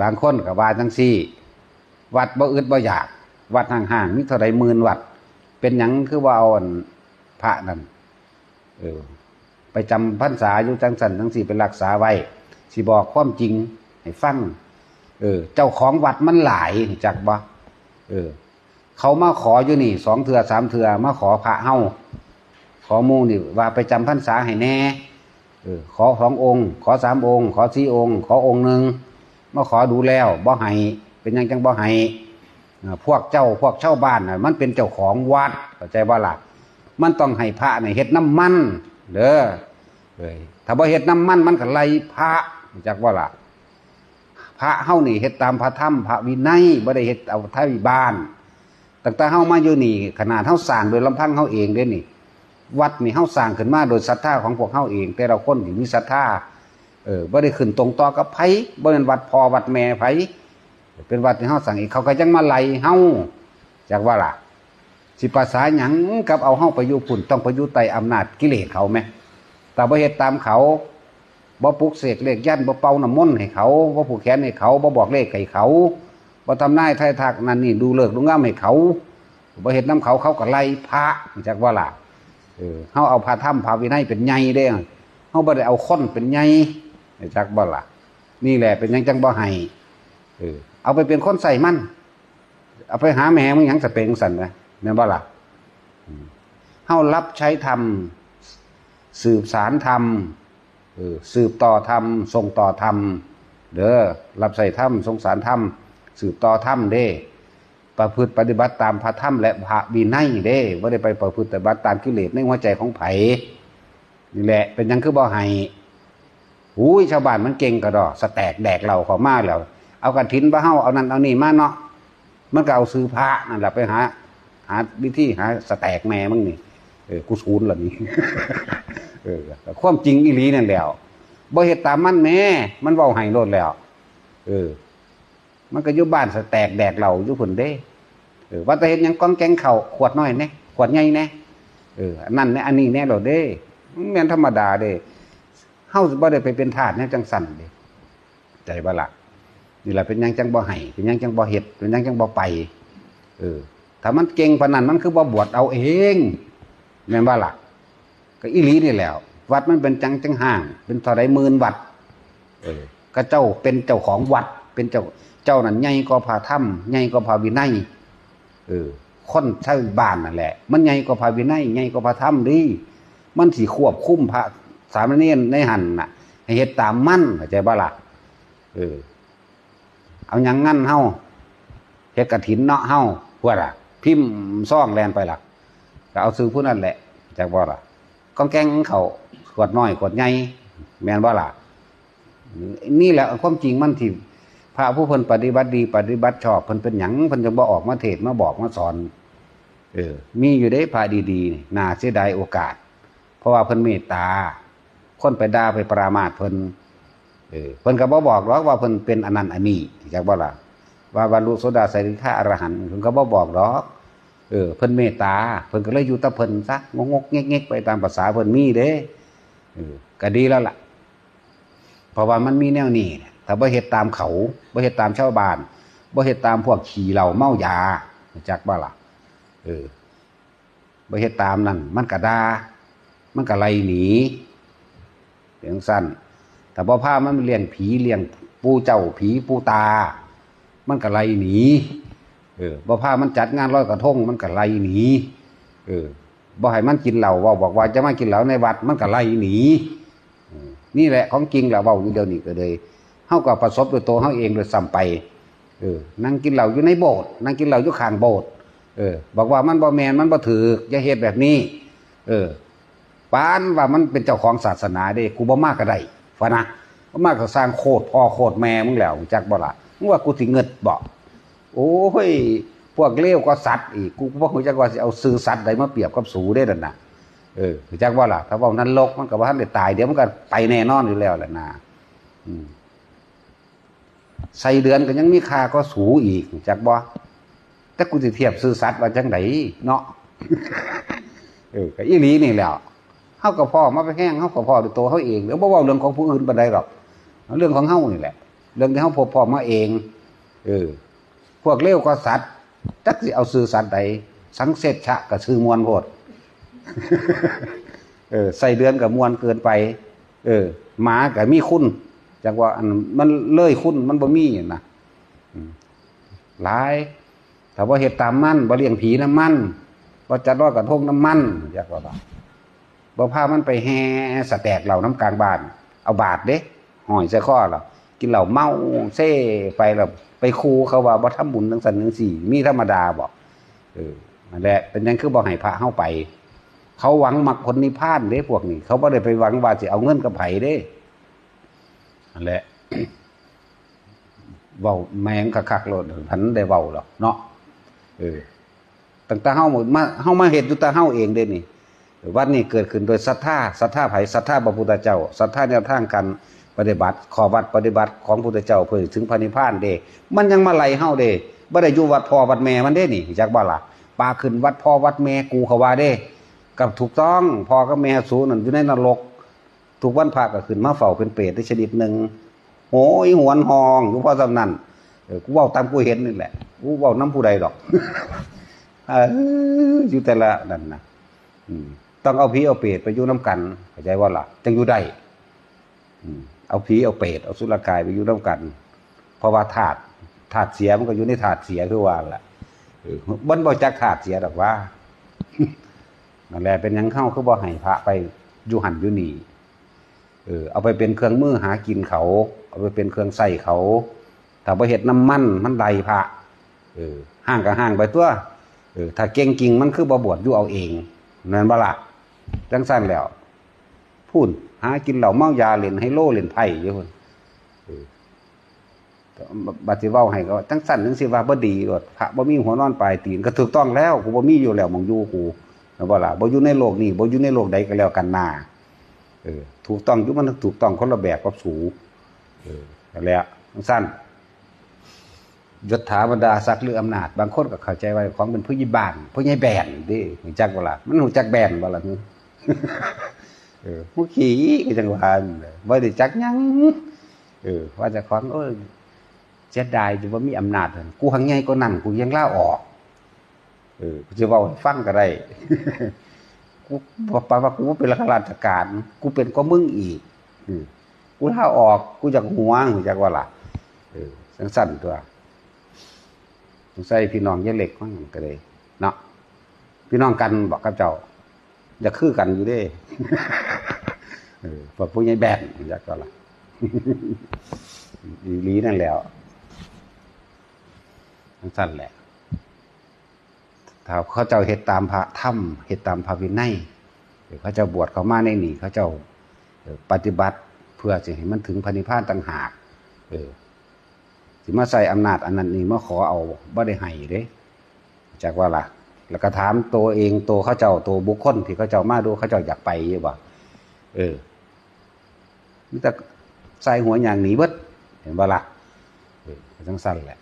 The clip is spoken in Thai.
บางคนก็ว่าจังซี่ วัดบ่อึดบ่อยาก วัดห่างๆมีเท่าใดหมื่นวัด เป็นหยังคือว่าเอาอันพระนั่นเออไปจำพรรษาอยู่จังสันจังสี่ไปรักษาไว้สิบอกความจริงให้ฟังเออ เจ้าของวัดมันหลายจักบ่เออ เขามาขออยู่นี่สองเถื่อสามเถื่อมาขอพระเฮาขอมูนี่ว่าไปจำพรรษาให้แน่ เออ ขอสององค์ ขอสามองค์ ขอสี่องค์ ขอองค์หนึ่ง มาขอดูแล้วบ่ให้เป็นยังจังบ่ให้อ่าพวกเจ้าพวกเช่าบ้านน่ะมันเป็นเจ้าของวัดเข้าใจว่าล่ะ มันต้องให้พระเนี่เฮ็ดน้ำมันเด้อเอ้ยถ้าบ่เฮ็ดน้ำมันมันก็ไล่พระจักว่าล่ะ พระเฮานี่เฮ็ดตามพระธรรมพระวินัยบ่ได้เฮ็ดเอาท้ายบ้านตั้งแต่เฮามาอยู่นี่ ขนาดเฮาสร้างโดยลำพังเฮาเองเด้นี่ วัดนี่เฮาสร้างขึ้นมาโดยศรัทธาของพวกเฮาเอง แต่ละคนนี่มีศรัทธา เออบ่ได้ขึ้นตรงต่อกับไผบ่แม่นวัดพ่อวัดแม่ไผเป็นวัดที่เฮาสร้างเองเขาก็ยังมาไล่เฮาจักว่าล่ะ สิภาษาหยังกับเอาเฮาไปอยู่พุ่นต้องไปอยู่ใต้อำนาจกิเลสเขาไหมแต่บ่เฮ็ดตามเขาบ่ปลุกเสกเลขยันบ่เป่าน้ำมนต์ให้เขาบ่ผูกแขนให้เขาบ่บอกเลขให้เขาบ่ทำนายไทายทักนั่นนี่ดูเลิกดูงามให้เขาบ่เฮ็ดน้ำเขาเขาก็ไล่พระจักว่าล่ะเออเฮาเอาพระธรรมพระวินัยเป็นใหญ่เด้เฮาบ่ได้เอาคนเป็นใหญ่ จักบ่ล่ะนี่แหละเป็นยังจังบ่ให้เออเอาไปเป็นคนใส่มัน เอาไปหาแม่มึงยังสเปงสันนะแม่บ่ล่ะเฮารับใช้ธรรมสืบสารธรรมเออสืบต่อธรรมส่งต่อธรรมเด้อรับใส่ธรรมส่งสารธรรมสืบต่อธรรมเด้ ประพฤติปฏิบัติตามพระธรรมและพระวินัยเด้บ่าได้ไปประพฤติปฏิบัติตามกิเลสในหัวใจของไผนี่แหละเป็นยังคือบ่ให้ หูยชาวบ้านมันเก่งกระดอสแตกแดกเราเขามาแล้ว เอากระถินมาเฮาเอานั่นเอานี่มาเนาะมันก็เอาซื้อพระนั่นแหละไปหา หาวิธีหาสแตกแม่มึงนี่เออกูศูนย์ละนี่เออความจริงอีหลีนั่นแหล้วบ่เฮ็ดตามมันแม่มันเว้าให้โลดแล้ว เออ มันก็อยู่บ้านสแตกแดกเหล่าอยู่พุ่นเด้เออว่าแต่เฮ็ดหยังก้องแกงเข่าขวดน้อยแน่ขวดใหญ่แน่เอออันนั้นแน่อันนี้แน่โลดเด้มันแม่นธรรมดาเด้ เฮาสิบ่ได้ไปเป็นทาสแนวจังสั่นเด้ใจบ่ล่ะนี่แหละเป็นยังจังบ่ให้เป็นยังจังบ่เฮ็ดเป็นยังจังบ่ไป เออ ถ้ามันเก่งปานนั้นมันคือบ่บวชเอาเองแม่นบ่ล่ะก็อีหลีนี่แหล้ว วัดมันเป็นจังจังห่าง เป็นเท่าใดหมื่นวัด เออ ก็เจ้าเป็นเจ้าของวัด เป็นเจ้าเจ้านั่นใหญ่กว่าพระธรรมใหญ่กว่าพระวินัยเออคนชาบ้านนั่นแหละ มันใหญ่กว่าพระวินัยใหญ่กว่าพระธรรมดิมันสิควบคุมพระ สามเณรในหันน่ะให้เฮ็ดตามมั่นเข้าใจบ่ล่ะเออ เอาหยังงั้นเฮาเฮ็ดกระถินเนาะเฮาพวดอะ พิมพ์ซ่องแลนไปล่ะก็เอาซื้อผู้นั้นแหละจากบ่ล่ะก้องแกงเขาขวดน้อยขวดใหญ่แม่นบ่ล่ะนี่แหละความจริงมันที่พระผู้เพิ่นปฏิบัติดี ปฏิบัติชอบเพิ่นเป็นหยังเพิ่นจะบ่ออกมาเทศมาบอกมาสอน เออ มีอยู่ได้พระดีๆนี่น่าเสียดายโอกาส เพราะว่าเพิ่นเมตตา คนไปด่าไปปรามาสเพิ่นเออเพิ่นก็บ่บอกหรอกว่าเพิ่นเป็นอันนั้นอันนี้จักบ่ล่ะว่าบรรลุโสดาสริฆาอรหันต์เพิ่นก็บ่บอกหรอกเออเพิ่นเมตตาเพิ่นก็เลยอยู่แตะเพิ่นซะงกๆเงกๆไปตามภาษาเพิ่นมีเด้เออก็ดีแล้วล่ะ เพราะว่ามันมีแนวนี้เนี่ถ้าบ่เฮ็ดตามเขาบ่เฮ็ดตามชาวบ้านบ่เฮ็ดตามพวกขี่เหล้าเมายาจักบ่ล่ะเออบ่เฮ็ดตามนั่นมันก็ด่ามันก็ไล่หนี เพียงสั้นแต่พอพามันเลี้ยงผีเลี้ยงปูเจ้าผีปูตา มันก็ไล่หนีเออบ่พามันจัดงานร้อยกระทงมันก็ไล่หนีเออบ่ให้มันกินเหล้าว่าบอกว่าจะมากินเหล้าในวัดมันก็ไล่หนีนี่แหละของจริงแหละเว้าอยู่เดียวนี้ก็เลยเฮาก็ประสบโดยตัวเฮาเองโดยซ้ำไปเออนั่งกินเหล้าอยู่ในโบสถ์นั่งกินเหล้าอยู่ข้างโบสถ์เออ บอกว่ามันบ่แมนมันบ่ถืออย่าเฮ็ดแบบนี้ เออ ปานว่ามันเป็นเจ้าของศาสนาเด้กูบ่มากก็ได้ฟะนะบ่มากก็สร้างโคตรพ่อโคตรแม่มึงแล้วจักบ่ล่ะมึงว่ากูสิเงิดบ่โอ้ยพวกเลวก็สัตว์อีกกูบ่ฮู้จักว่าสิเอาซื้อสัตว์ใดมาเปรียบกับสูได้นั่นน่ะเออจักบ่ล่ะถ้าเว้านั้นลกมันก็บ่ทันได้ตายเดี๋ยวมันก็ไปแน่นอนอยู่แล้วแหละนะอืมใส่เดือนก็ยังมีค่าก็สูอีกจักบ่แต่กูสิเทียบซื้อสัตว์ว่าจังไดเนาะเออก็อีหลีนี่แหล้ว เฮากับพ่อมาไปแห้งเฮากับพ่อด้วยตัวเฮาเองแล้วบ่เว้าเรื่องของผู้อื่นปานใดหรอกเรื่องของเฮานี่แหละ เรื่องที่เขาพบพ่อมาเอง เออ พวกเลวก็สัตว์จักสิเอาซื้อสัตว์ใดสังเสร็จชะกับซื้อมวลโพดเออ ใส่เดือนกับมวลเกินไป เออหมากับมีคุณจากว่าอันมันเลยคุณมันบ่มีนะหลายแต่ว่าเห็ดตามมั่นบ่เลี้ยงผีน้ำมันบ่จัดรอดกระทงน้ำมันอยากว่า บ่าพามันไปแห่สแตกเหล่าน้ำกลางบ้าน เอาบาทเด้หอยใส่ข้อเรากินเหล่าเมาเซ่ไปแล้วไปคูเขาว่าบ่ทำบุญทั้งสันทั้งสี่ มีธรรมดาบอกเออนั่นแหละเป็นยังคือบ่ให้พระเข้าไป เขาหวังมักผลนิพพานเด้พวกนี้ เขาบ่ได้ไปหวังว่าสิเอาเงินกับไผเด้นั่นแหละเว้าแมงคักๆโลดพันได้เว้าหรอกเนาะเออตั้งแต่เฮามาเฮามาเฮ็ดอยู่แต่เฮาเองเด้นี่ วัดนี้เกิดขึ้นโดยศรัทธาศรัทธาไผ่ศรัทธาพระพุทธเจ้าศรัทธาแนวทางการปฏิบัติขอวัดปฏิบัติของพุทธเจ้าเพื่อถึงพระนิพพานเด้มันยังมาไหลเฮาเด้บ่ได้อยู่วัดพ่อวัดแม่มันเด้นี่จักบ่ล่ะปาขึ้นวัดพ่อวัดแม่กูเขาว่าเด้กับถูกต้องพ่อกับแม่สูนั่นอยู่ในนรกทุกวันพระก็ขึ้นมาเฝ้าเป็นเปรตได้ชนิดหนึ่งโหยหวนหองอยู่พ่อสำนันกูเว้าตามกูเห็นนี่แหละกูเว้าน้ำผู้ใดดอกอออยู่แต่ละนั่นนะอืม ต้องเอาผีเอาเปรตไปอยู่น้ำกันเข้าใจว่าล่ะจังอยู่ได้เอาผีเอาเปรตเอาสุรกายไปอยู่น้ำกัน เพราะว่าธาตุธาตุเสียมันก็อยู่ในธาตุเสียคือว่าแหละบันบ่จักธาตุเสียดอกว่านั่นแหละเป็นยังเข้าคือบ่ให้พระไปอยู่หันอยู่นี่เออเอาไปเป็นเครื่องมือหากินเขา เอาไปเป็นเครื่องใส่เขาถ้าบ่เฮ็ดน้ำมันมันไดพระเออห่างก็ห่างไปตัวเออถ้าเก่งจริงมันคือบ่บวชอยู่เอาเองนั่นบ่ล่ะ จังซั่นแล้วพูนหากินเหล้าเมายาเล่นไฮโลเล่นไพ่อยู่พุ่นบัดสิเว้าให้ก็จังซั่นจังสิว่าบ่ดีโลดพระบ่มีหัวนอนปลายตีนก็ถูกต้องแล้วกูบ่มีอยู่แล้วมองอยู่กูนะบ่ล่ะบ่อยู่ในโลกนี้บ่อยู่ในโลกใดก็แล้วกันนาเออ ถูกต้องอยู่มันถูกต้องคนละแบบกับสูเออแหละจังซั่นยศถาบรรดาศักดิ์หรืออำนาจ บางคนก็เข้าใจว่าของเป็นผู้ใหญ่บ้านผู้ใหญ่แบนดิรู้จักบ่ล่ะมันรู้จักแบนบ่ล่ะ เออผู้ขี่ก็จังหวะนั่นแหละบ่ได้จักยังเออ ว่าจะของเอ้ยเสียดายอยู่ว่ามีอำนาจกูหังใหญ่กว่านั้นกูยังลาออก เออกูจะว้าฟังก็ได้กูบอกไปว่ากูเป็นข้าราชการ กูเป็นก็มึงอีกกูลาออก กูอยากหัวกูอยากว่าล่ะเออสั้นๆตัวสงสัยพี่น้องอยาเล็กมั้งก็เลยเนาะพี่น้องกันบอกกับเจ้า อย่าคือกันอยู่เด้เอพอผู้ใหญ่แบนอยากก็ล่ะอีลีนั่นแหล้วทั้งสั้นแหละถ้าเขาเจ้าเฮ็ดตามพระธรรมเฮ็ดตามพระวินัยเขาเจ้าบวชเขามาในนี่เขาเจ้าปฏิบัติเพื่อจะให้มันถึงพระนิพพานต่างหาก เออสิมาใส่อำนาจอันนั้นนี่มาขอเอาบ่ได้ให้เด้จากว่าล่ะ แล้วก็ถามตัวเองตัวเขาเจ้าตัวบุคคลที่เขาเจ้ามาดูเขาเจ้าอยากไปอยู่บ่เออมีแต่ใส่หัวอย่างหนีเบิดเห็นบ่ละเออจังสั้นแหละ